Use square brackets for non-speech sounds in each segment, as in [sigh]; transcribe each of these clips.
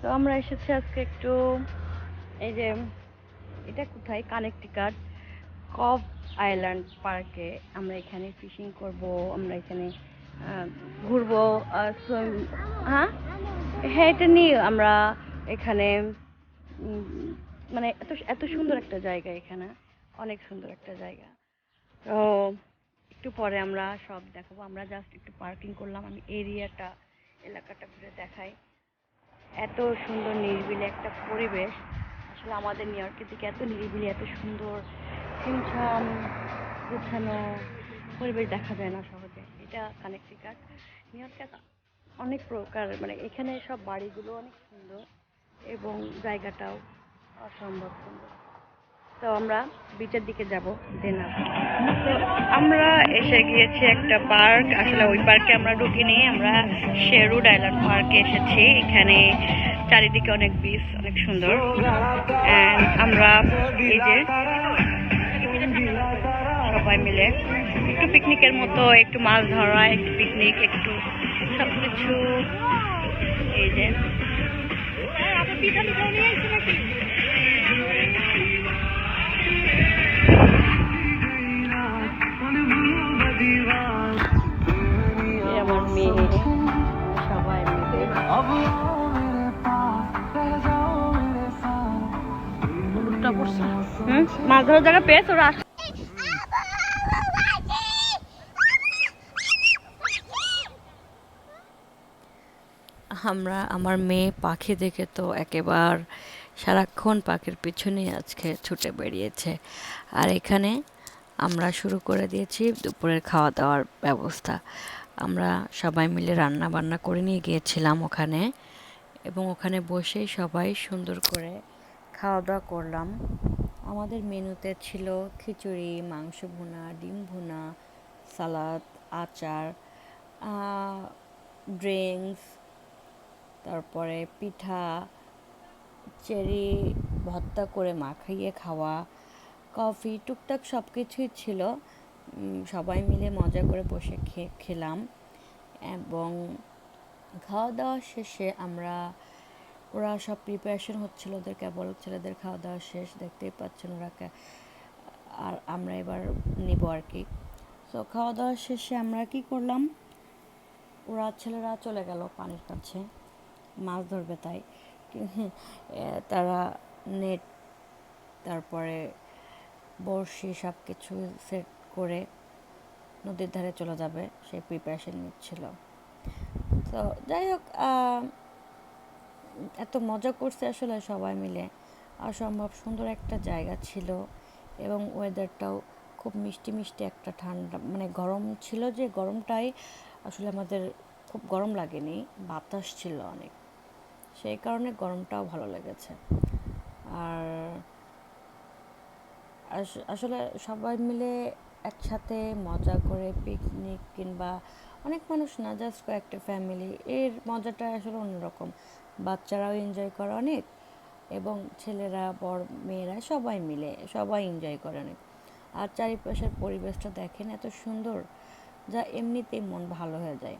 তো আমরা এসেছি আজকে একটু, এই যে, এটা কোথায়? কানেকটিকাট কভ আইল্যান্ড পার্কে আমরা এখানে ফিশিং করব, আমরা এখানে ঘুরবো হ্যাঁ? হ্যাঁ এটা নিয়ে আমরা এখানে মানে এত এত সুন্দর একটা জায়গা এখানে, অনেক সুন্দর একটা জায়গা। তো একটু পরে আমরা সব দেখাবো, আমরা জাস্ট একটু পার্কিং করলাম, আমি এরিয়াটা এলাকাটা ঘুরে দেখাই। এত সুন্দর নিরিবিলি একটা পরিবেশ। আসলে আমাদের নিউ ইয়র্কের দিকে এত নিরিবিলি, এত সুন্দর ছিমছাম গুছানো পরিবেশ দেখা যায় না সহজে। এটা কানেকটিকাট নিউ ইয়র্কে অনেক প্রকার মানে এখানে সব বাড়িগুলো অনেক সুন্দর এবং জায়গাটাও অসম্ভব সুন্দর। তো আমরা বিচের দিকে যাব দেন তো আমরা এসে গিয়েছি একটা পার্ক আসলে ওই পার্কে আমরা ঢুকিনি, আমরা শেরু আইল্যান্ড পার্কে এসেছি, এখানে চারিদিকে অনেক বিচ অনেক সুন্দর। আমরা এই যে সবাই মিলে একটু পিকনিকের মতো, একটু মাছ ধরা, একটু পিকনিক একটু সব কিছু এই যে। হুম? মাছ ধরার জায়গা পেয়েছ? ওরা আমরা আমার মেয়ে পাখি দেখে তো একেবার সারাক্ষণ পাখির পিছনেই আজকে ছুটে বেরিয়েছে। আর এখানে আমরা শুরু করে দিয়েছি দুপুরের খাওয়া দাওয়ার ব্যবস্থা। আমরা সবাই মিলে রান্না বান্না করে নিয়ে গিয়েছিলাম ওখানে এবং ওখানে বসেই সবাই সুন্দর করে খাওয়া দাওয়া করলাম। আমাদের মেনুতে ছিল খিচুড়ি, মাংস ভুনা, ডিম ভুনা, সালাদ, আচার ড্রিঙ্কস, তারপরে পিঠা, চেরি ভর্তা করে মাখাইয়ে খাওয়া, কফি, টুকটাক সব কিছুই ছিল। সবাই মিলে মজা করে বসে খেলাম এবং খাওয়া দাওয়া শেষে আমরা, ওরা সব প্রিপারেশন হচ্ছিল ওদের কেবল ছেলেদের খাওয়া দাওয়া শেষ, দেখতেই পাচ্ছেন ওরা আর আমরা এবার নিব আর কি। তো খাওয়া দাওয়া শেষে আমরা কি করলাম? ওরা, ছেলেরা চলে গেল পানির কাছে, মাছ ধরবে তাই। তারা নেট তারপরে বড়শি সব কিছু সেট করে নদীর ধারে চলে যাবে সেই প্রিপারেশন নিচ্ছিল। তো যাই হোক এত মজা করছে আসলে সবাই মিলে। অসম্ভব সুন্দর একটা জায়গা ছিল এবং ওয়েদারটাও খুব মিষ্টি মিষ্টি একটা ঠান্ডা মানে গরম ছিল যে গরমটাই আসলে আমাদের খুব গরম লাগেনি, বাতাস ছিল অনেক। সেই কারণে গরমটাও ভালো লেগেছে। আর আস- আসলে সবাই মিলে একসাথে মজা করে পিকনিক কিংবা অনেক মানুষ না জাস্ট কয়েকটা ফ্যামিলি এর মজাটা আসলে অন্যরকম। বাচ্চারাও এনজয় করে অনেক এবং ছেলেরা বড় মেয়েরা সবাই মিলে সবাই এনজয় করে অনেক। আর চারিপাশের পরিবেশটা দেখেন এত সুন্দর যা এমনিতেই মন ভালো হয়ে যায়।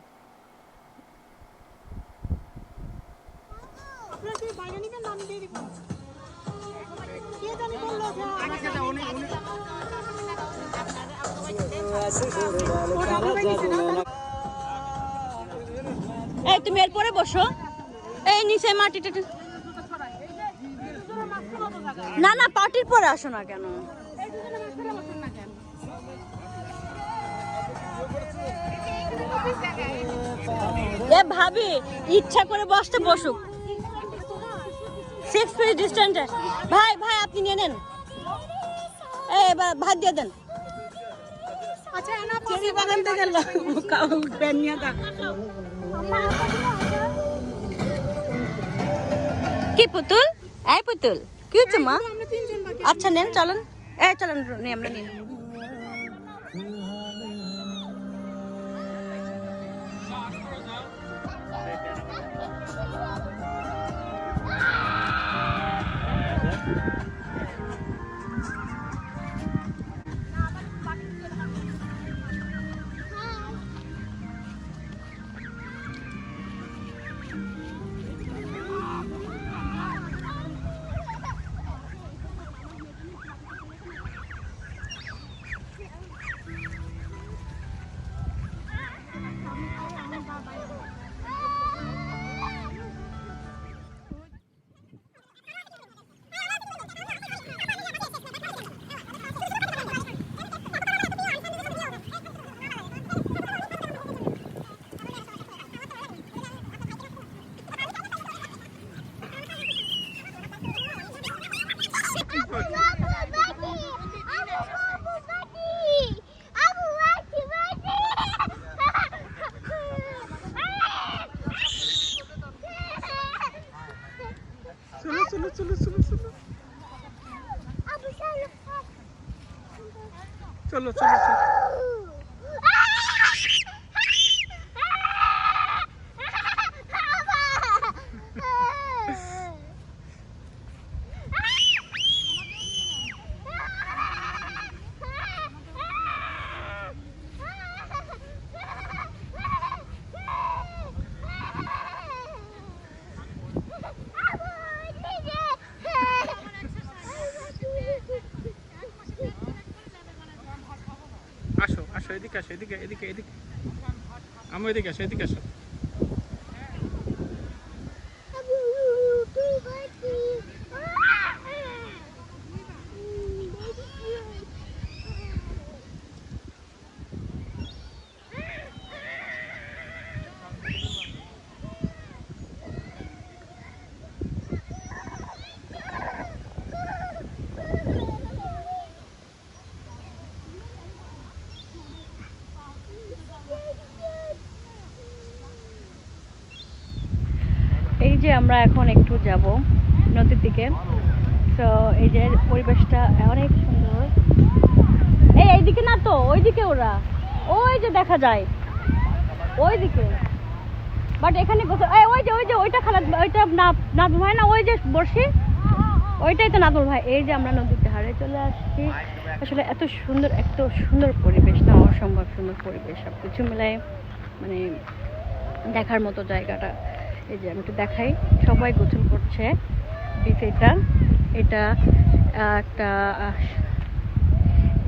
আপনারা কি বাইরে নিবেন দিয়ে দিব কে জানি এই, তুমি এরপরে বসো। এই, নিচে মাটিটা না না পার্টির পরে আসো না কেন? এ, ভাবি, ইচ্ছা করে বসতে বসুক। সিক্স ফিট ডিস্টেন্সে ভাই ভাই, আপনি নিয়ে নেন। এবার ভাত দিয়ে দেন। চেরি বাগান থেকে নিয়ে দেখ কি পুতুল? এই পুতুল কি হচ্ছে মা? আচ্ছা নেন চলেন। এই চলেন নিয়ে আমরা নিন এদিকে আসো এদিকে এদিকে এদিকে। আমি এদিকে আসো এদিকে আসো। এই যে আমরা এখন একটু যাব নদীর দিকে। তো এই যে পরিবেশটা অনেক সুন্দর। এই এইদিকে না তো, ওইদিকে ওরা। ওই যে দেখা যায়। ওইদিকে। বাট এখানে এই ওই যে ওই যে, ওইটা খালাদ ওইটা না, নাদুল ভাই না, ওই যে বর্ষি ওইটাই তো নাদুল ভাই। এই যে আমরা নদীর ধারে চলে আসছি। আসলে এত সুন্দর এত সুন্দর পরিবেশ না, অসম্ভব সুন্দর পরিবেশ। সব কিছু মিলাই মানে দেখার মতো জায়গাটা। এই যে আমি একটু দেখাই। সবাই গোসল করছে। বিচ এটা। এটা একটা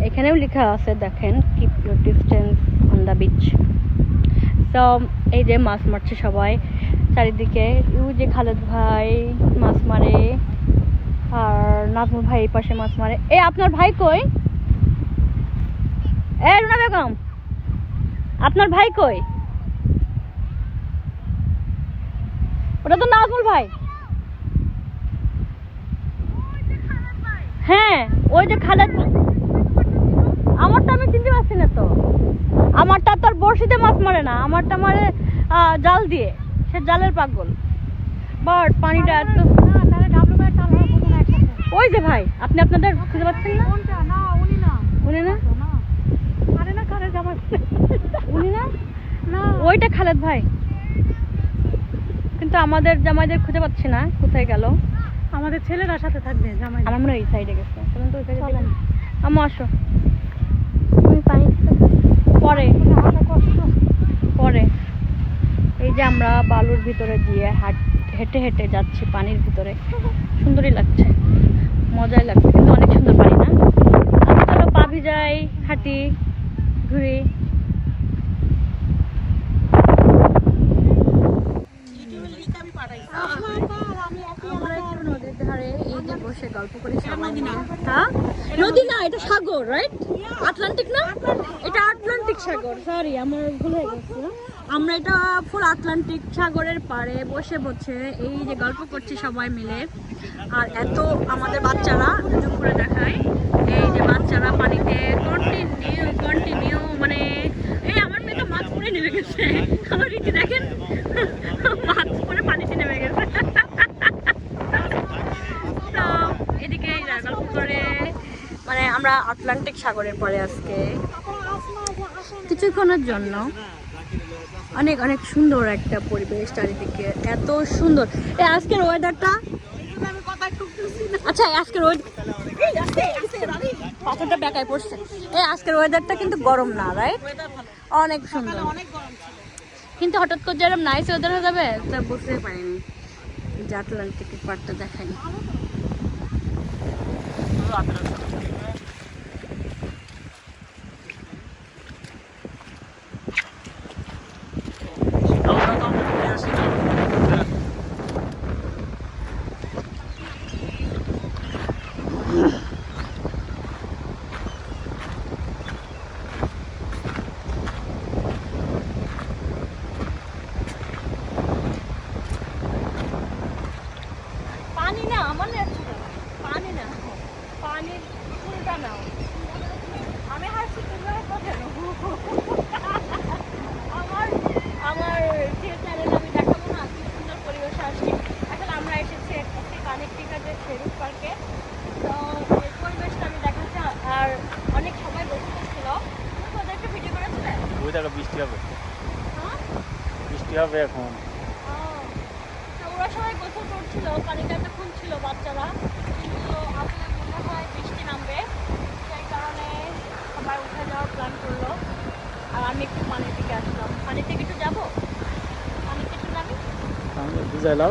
এখানেও লেখা আছে, দেখেন keep your distance on the beach তো এই যে মাছ মারছে সবাই। চারিদিকে, ইউ যে খালেদ ভাই মাছ মারে, আর নাজমুল ভাই এই পাশে মাছ মারে। এ, আপনার ভাই কই? এ, রুনা বেগম, আপনার ভাই কই? ওটা তো নাজমুল ভাই। হ্যাঁ ওই যে খালেদ আমারটা আমি চিনতে পারছি না তো। আমারটা তোর বড়শিতে মাছ মারে না আমারটা মারে জাল দিয়ে। সে জালের পাগল। বাট পানিটা এত ওই যে ভাই আপনি আপনাদের খুঁজে পাচ্ছেন না? উনি না। উনি না? না। ওইটা খালেদ ভাই। কিন্তু আমাদের জামাইদের খুঁজে পাচ্ছি না কোথায় গেল। আমাদের ছেলেরা সাথে থাকবে জামাই। আমার মনে হয় এই সাইডে গেছে। চলুন তো ওই সাইডে চলেন। আমু আসো। পরে। পরে। এই যে আমরা বালুর ভিতরে দিয়ে হাট হেঁটে হেঁটে যাচ্ছি পানির ভিতরে। সুন্দরই লাগছে। মজাই লাগছে। কিন্তু অনেক সুন্দর পানি না? চলো পা ভিজাই হাঁটি ঘুরি আমরা একটু নদীর ধারে এই যে বসে গল্প করি হ্যাঁ নদী না? এটা সাগর রাইট আটলান্টিক না? এটা আটলান্টিক সাগর। সরি আমার ভুল হয়ে গেছে আমরা এটা ফুল আটলান্টিক সাগরের পাড়ে বসে বসে এই যে গল্প করছি সবাই মিলে। আর এত আমাদের বাচ্চারা জুম করে দেখায়। এই যে বাচ্চারা পানিতে কন্টিনিউ কন্টিনিউ মানে এই আমার মেয়ে তো মাছ পরে নেমে গেছে। আমার রীতি দেখেন মাছ পরে পানিতে নেমে গেছে তো এদিকে এই যে গল্প করে মানে আমরা আটলান্টিক সাগরের পরে আজকে। কিছুক্ষণের জন্য। অনেক অনেক সুন্দর একটা পরিবেশ চারিদিকে। এত সুন্দর। এই আজকের ওয়েদারটা আচ্ছা আজকের পাথরটা বেকায় পড়ছে। এই আজকের ওয়েদারটা কিন্তু গরম না রাইট অনেক সুন্দর। কিন্তু হঠাৎ করে যেরকম নাইস ওয়েদার হয়ে যাবে, তা বুঝতেই পারিনি। যে আটলান্টিকের পার্টটা দেখায়নি বৃষ্টি হবে। হ্যাঁ? বৃষ্টি হবে এখন। ওরা সবাই গোসল করছিল পানিটা এতক্ষণ ছিল বাচ্চারা। কিন্তু আসলে মনে হয় বৃষ্টি নামবে সেই কারণে সবাই উঠে যাওয়ার প্ল্যান করল। আর আমি একটু পানির দিকে আসলাম। পানির দিকে একটু যাব? পানিতে একটু নামি বুঝাইলাম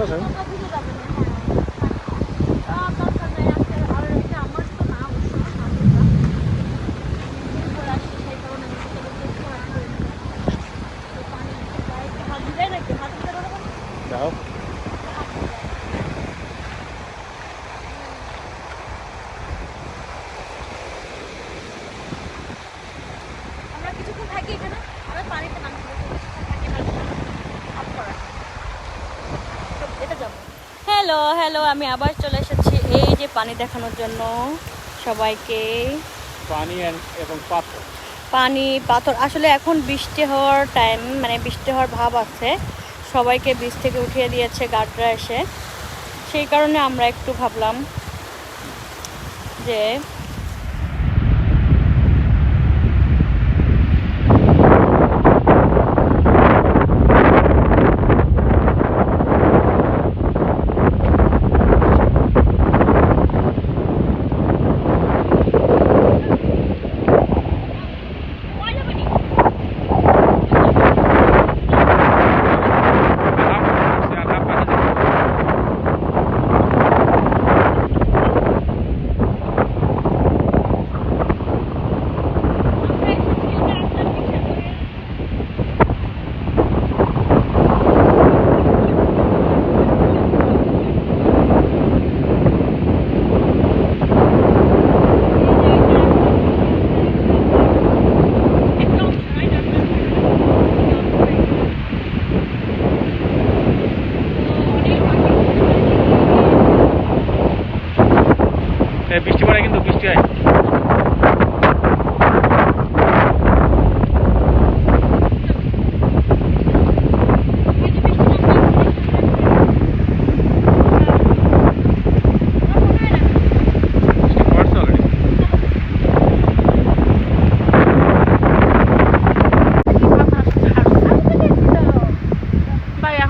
আমি আবার চলে এসেছি এই যে পানি দেখানোর জন্য সবাইকে। পানি এবং পাথর। পানি পাথর। আসলে এখন বৃষ্টি হওয়ার টাইম মানে বৃষ্টি হওয়ার ভাব আছে। সবাইকে বীজ থেকে উঠিয়ে দিয়েছে গার্ডরা এসে। সেই কারণে আমরা একটু ভাবলাম যে এই বৃষ্টি পড়ে কিন্তু বৃষ্টি হয় বৃষ্টি পড়ছে already। ভাই এখন আর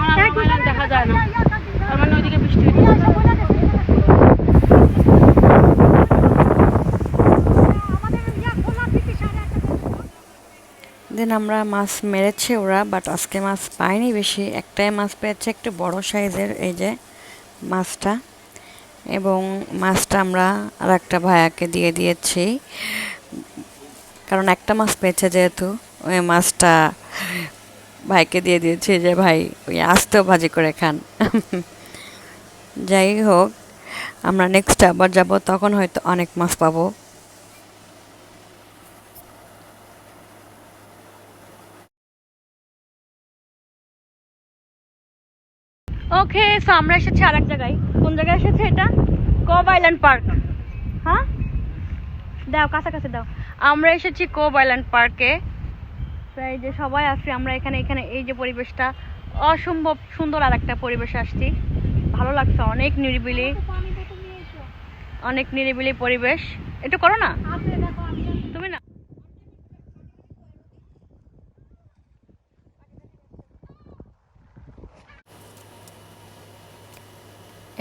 মোবাইলে দেখা যায় না তার মানে ওইদিকে বৃষ্টি হচ্ছে দেন আমরা মাছ মেরেছে ওরা বাট আজকে মাছ পাইনি বেশি। একটাই মাছ পেয়েছে একটু বড় সাইজের, এই যে মাছটা। এবং মাছটা আমরা আর একটা ভাইয়াকে দিয়ে দিয়েছি। কারণ একটা মাছ পেয়েছে যেহেতু, ওই মাছটা ভাইকে দিয়ে দিয়েছি যে, ভাই, ওই আস্তেও ভাজি করে খান। যাই হোক, আমরা নেক্সট আবার যাব, তখন হয়তো অনেক মাছ পাবো। ওকে সো আমরা এসেছি আরেক জায়গায় কোন জায়গায় এসেছে এটা? কোব আইল্যান্ড পার্ক হ্যাঁ? দাও, কাছাকাছি দাও। আমরা এসেছি কোব আইল্যান্ড পার্কে এই যে সবাই আছি, আমরা এখানে এখানে এই যে পরিবেশটা, অসম্ভব সুন্দর আর একটা পরিবেশে আসছি। ভালো লাগছে, অনেক নিরিবিলি। অনেক নিরিবিলি পরিবেশ। একটু করো না তুমি না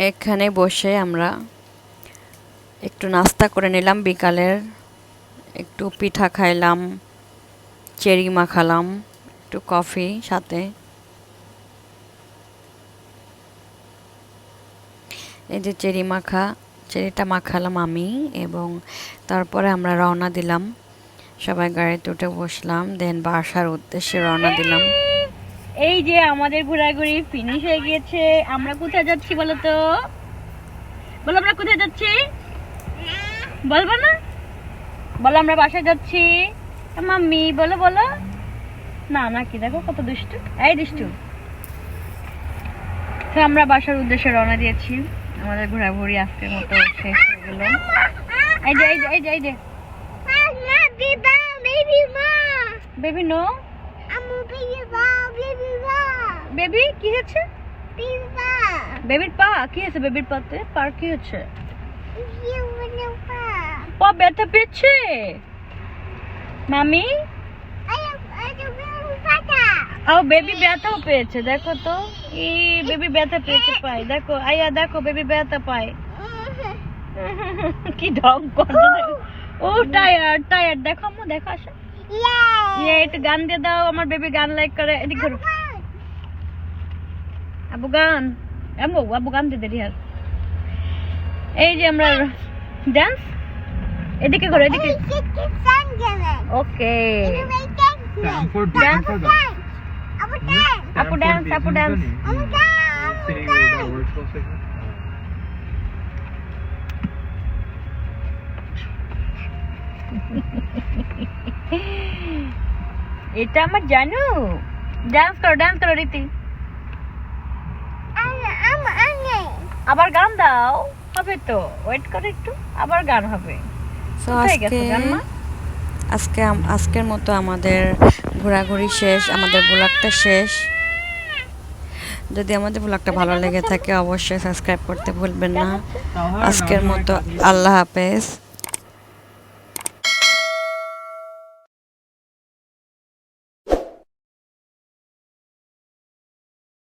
এখানে বসে আমরা একটু নাস্তা করে নিলাম, বিকালের একটু পিঠা খাইলাম, চেরি মাখালাম, একটু কফি সাথে। এই যে চেরি মাখা, চেরিটা মাখালাম আমি এবং তারপরে আমরা রওনা দিলাম। সবাই গাড়িতে উঠে বসলাম, দেন বাসার উদ্দেশ্যে রওনা দিলাম। এই যে আমাদের ঘোরাঘুরি ফিনিশ হয়ে গিয়েছে। আমরা কোথায় যাচ্ছি বলো তো? বলো আমরা কোথায় যাচ্ছি? বলব না। বলো আমরা বাসায় যাচ্ছি। মাম্মি বলো বলো। না না কি দেখো কত দুষ্টু। এই দুষ্টু। তো আমরা বাসার উদ্দেশ্যে রওনা দিয়েছি। আমাদের ঘোরাঘুরি আজকের মতো শেষ হয়ে গেল। এই যে এই যে এই যে এই যে। বেবি নো বেবি কি হচ্ছে বেবির পা, কি হয়েছে বেবির পাতে? পার কি হচ্ছে পা ব্যথা পেয়েছে? মামি? ও বেবি ব্যথাও পেয়েছে, দেখো তো। ই বেবি ব্যথা পেয়েছে পায়, দেখো। আইয়া দেখো বেবি ব্যথা পায়। কি ঢং করছে। ও টায়ার্ড টায়ার্ড দেখো আম্মু, দেখো আসো। ইয়ে একটু গান দিয়ে দাও আমার বেবি গান লাইক করে। এদিক ঘুরো। আবু গান। আম্মু আবু গান দিয়ে দে রিহার। এই যে আমরা ডান্স এদিকে ঘুরো এদিকে। ওকে আপু dance, আপু dance. City [laughs] এটা আমার জানু। ডান্স করো ডান্স করো রীতি। আবার গান দাও হবে তো। ওয়েট করো একটু আবার গান হবে। আজকে জানমা আজকে আম- আজকের মতো আমাদের ঘোরাঘুরি শেষ আমাদের ব্লগটা শেষ। যদি আমাদের ব্লগটা ভালো লেগে থাকে অবশ্যই সাবস্ক্রাইব করতে ভুলবেন না। আজকের মতো আল্লাহ হাফেজ।